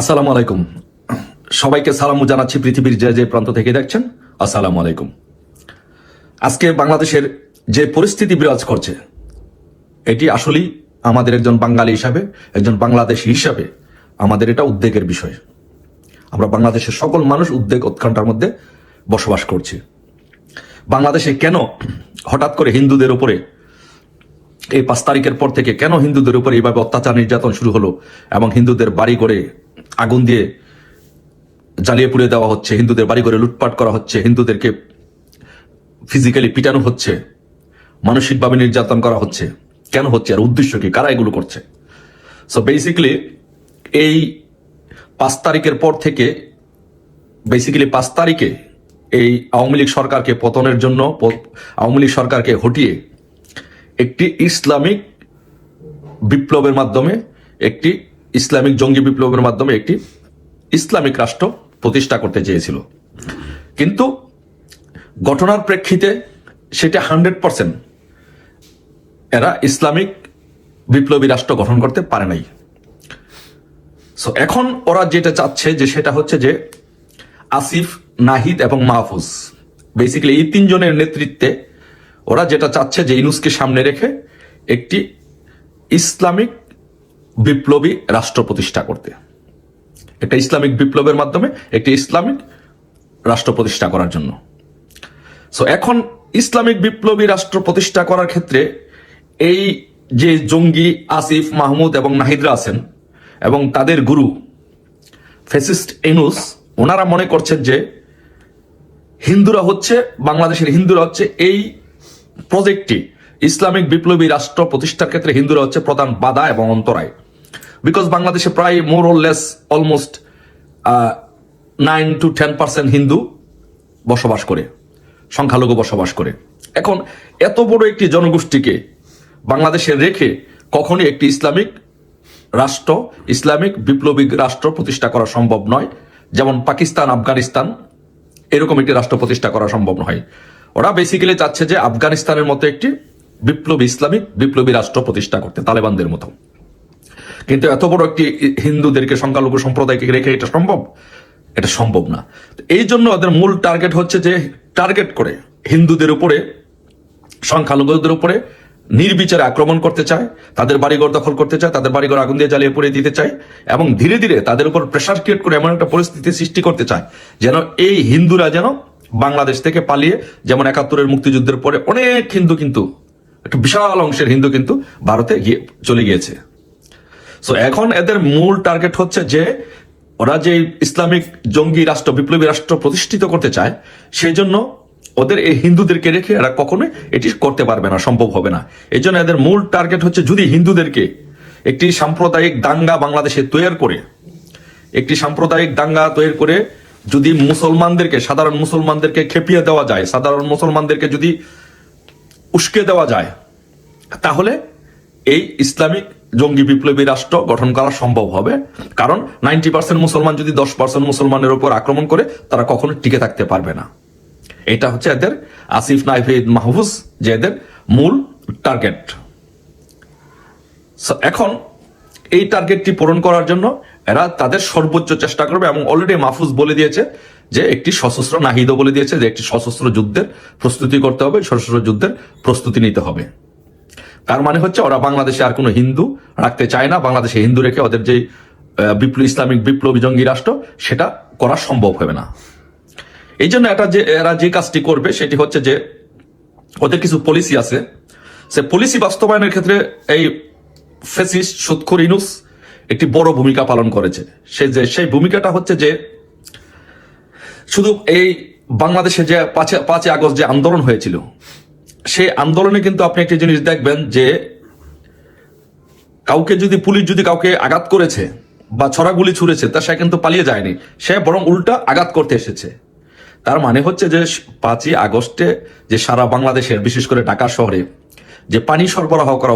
আসসালামু আলাইকুম। সবাইকে সালাম জানাচ্ছি পৃথিবীর যে যে প্রান্ত থেকে দেখছেন। আসসালামু আলাইকুম। আজকে বাংলাদেশের যে পরিস্থিতি বিরাজ করছে, এটি আসলেই আমাদের একজন বাঙালি হিসাবে, একজন বাংলাদেশি হিসাবে আমাদের এটা উদ্বেগের বিষয়। আমরা বাংলাদেশের সকল মানুষ উদ্বেগ উৎকণ্ঠার মধ্যে বসবাস করছি। বাংলাদেশে কেন হঠাৎ করে হিন্দুদের উপরে, এই পাঁচ তারিখের পর থেকে কেন হিন্দুদের উপরে এইভাবে অত্যাচার নির্যাতন শুরু হলো এবং হিন্দুদের বাড়ি করে আগুন দিয়ে জ্বালিয়ে পুড়ে দেওয়া হচ্ছে, হিন্দুদের বাড়ি করে লুটপাট করা হচ্ছে, হিন্দুদেরকে ফিজিক্যালি পিটানো হচ্ছে, মানসিকভাবে নির্যাতন করা হচ্ছে। কেন হচ্ছে? আর উদ্দেশ্য কি? কারা এগুলো করছে? সো বেসিক্যালি এই পাঁচ তারিখের পর থেকে বেসিক্যালি পাঁচ তারিখে এই আওয়ামী লীগ সরকারকে পতনের জন্য আওয়ামী লীগ সরকারকে হটিয়ে একটি ইসলামিক বিপ্লবের মাধ্যমে একটি ইসলামিক জঙ্গি বিপ্লবের মাধ্যমে একটি ইসলামিক রাষ্ট্র প্রতিষ্ঠা করতে চেয়েছিল। কিন্তু ঘটনার প্রেক্ষিতে সেটা হান্ড্রেড পার্সেন্ট এরা ইসলামিক বিপ্লবী রাষ্ট্র গঠন করতে পারে নাই। সো এখন ওরা যেটা চাচ্ছে যে সেটা হচ্ছে যে আসিফ, নাহিদ এবং মাহফুজ। বেসিক্যালি এই তিনজনের নেতৃত্বে ওরা যেটা চাচ্ছে যে ইনুসকে সামনে রেখে একটি ইসলামিক বিপ্লবী রাষ্ট্র প্রতিষ্ঠা করতে। একটা ইসলামিক বিপ্লবের মাধ্যমে, একটি ইসলামিক রাষ্ট্র প্রতিষ্ঠা করার জন্য। সো এখন ইসলামিক বিপ্লবী রাষ্ট্র প্রতিষ্ঠা করার ক্ষেত্রে এই যে জঙ্গি আসিফ, মাহমুদ এবং নাহিদরা আছেন এবং তাদের গুরু ফেসিস্ট এনুস ওনারা মনে করছেন যে হিন্দুরা হচ্ছে, বাংলাদেশের হিন্দুরা হচ্ছে এই প্রজেক্টটি, ইসলামিক বিপ্লবী রাষ্ট্র প্রতিষ্ঠার ক্ষেত্রে হিন্দুরা হচ্ছে প্রধান বাধা এবং অন্তরায়। বিকজ বাংলাদেশে প্রায় more less almost nine to ten percent Hindu বসবাস করে, সংখ্যালঘু বসবাস করে। এখন এত বড় একটি জনগোষ্ঠীকে বাংলাদেশে রেখে কখনই একটি ইসলামিক রাষ্ট্র, ইসলামিক বিপ্লবী রাষ্ট্র প্রতিষ্ঠা করা সম্ভব নয়। যেমন পাকিস্তান, আফগানিস্তান, এরকম একটি রাষ্ট্র প্রতিষ্ঠা করা সম্ভব নয়। ওরা বেসিক্যালি চাচ্ছে যে আফগানিস্তানের মতো একটি বিপ্লবী, ইসলামিক বিপ্লবী রাষ্ট্র প্রতিষ্ঠা করতে, তালেবানদের মতো। কিন্তু এত বড় একটি হিন্দুদেরকে, সংখ্যালঘু সম্প্রদায়কে রেখে এটা সম্ভব? এটা সম্ভব না। এই জন্য ওদের মূল টার্গেট হচ্ছে যে, টার্গেট করে হিন্দুদের উপরে, সংখ্যালঘুদের উপরে নির্বিচারে আক্রমণ করতে চায়, তাদের বাড়িঘর দখল করতে চায়, তাদের বাড়িঘর আগুন দিয়ে জ্বালিয়ে পুড়িয়ে দিতে চায়, এবং ধীরে ধীরে তাদের উপর প্রেশার ক্রিয়েট করে এমন একটা পরিস্থিতি সৃষ্টি করতে চায়, যেন এই হিন্দুরা যেন বাংলাদেশ থেকে পালিয়ে, যেমন একাত্তরের মুক্তিযুদ্ধের পরে অনেক হিন্দু কিন্তু, একটা বিশাল অংশের হিন্দু কিন্তু ভারতে গিয়ে চলে গিয়েছে। সো এখন এদের মূল টার্গেট হচ্ছে যে ওরা যে ইসলামিক জঙ্গি রাষ্ট্র, বিপ্লবী রাষ্ট্র প্রতিষ্ঠিত করতে চায়, সেই জন্য ওদের এই হিন্দুদেরকে রেখে এরা কখনোই এটি করতে পারবে না, সম্ভব হবে না। এই জন্য এদের মূল টার্গেট হচ্ছে যদি হিন্দুদেরকে একটি সাম্প্রদায়িক দাঙ্গা বাংলাদেশে তৈরি করে, একটি সাম্প্রদায়িক দাঙ্গা তৈরি করে যদি মুসলমানদেরকে, সাধারণ মুসলমানদেরকে খেপিয়ে দেওয়া যায়, সাধারণ মুসলমানদেরকে যদি উস্কে দেওয়া যায়, তাহলে এই ইসলামিক জঙ্গি বিপ্লবী রাষ্ট্র গঠন করা সম্ভব হবে। কারণ নাইনটি পার্সেন্ট মুসলমান যদি দশ পার্সেন্ট মুসলমানের উপর আক্রমণ করে, তারা কখনো টিকে থাকতে পারবে না। এটা হচ্ছে এদের আসিফ নাইফিদ মাহফুজ, যে এদের মূল টার্গেট এখন এই টার্গেটটি পূরণ করার জন্য এরা তাদের সর্বোচ্চ চেষ্টা করবে এবং অলরেডি মাহফুজ বলে দিয়েছে যে একটি সশস্ত্র নাহিদও বলে দিয়েছে যে একটি সশস্ত্র যুদ্ধের প্রস্তুতি করতে হবে, সশস্ত্র যুদ্ধের প্রস্তুতি নিতে হবে। তার মানে হচ্ছে ওরা বাংলাদেশে আর কোনো হিন্দু রাখতে চায় না। বাংলাদেশে হিন্দু রেখে ওদের যে বিপ্লব ইসলামিক বিপ্লবী জঙ্গি রাষ্ট্র, সেটা করা সম্ভব হবে না। এই জন্য এটা যে, এরা যে কাজটি করবে, সেটি হচ্ছে যে, ওদের কিছু পলিসি আছে। সে পলিসি বাস্তবায়নের ক্ষেত্রে এই ফেসিস সুৎখুর ইনুস একটি বড় ভূমিকা পালন করেছে। সে যে, সেই ভূমিকাটা হচ্ছে যে, শুধু এই বাংলাদেশে যে পাঁচে পাঁচই আগস্ট যে আন্দোলন হয়েছিল সেই আন্দোলনে কিন্তু আপনি একটি জিনিস দেখবেন যে কাউকে যদি পুলিশ যদি কাউকে আঘাত করেছে বা ছড়া গুলি ছুড়েছে, তা সে কিন্তু পালিয়ে যায়নি। সে বরং উল্টা আঘাত করতে এসেছে। তার মানে হচ্ছে যে পাঁচই আগস্টে যে সারা বাংলাদেশের, বিশেষ করে ঢাকা শহরে, যে পানি সরবরাহ করা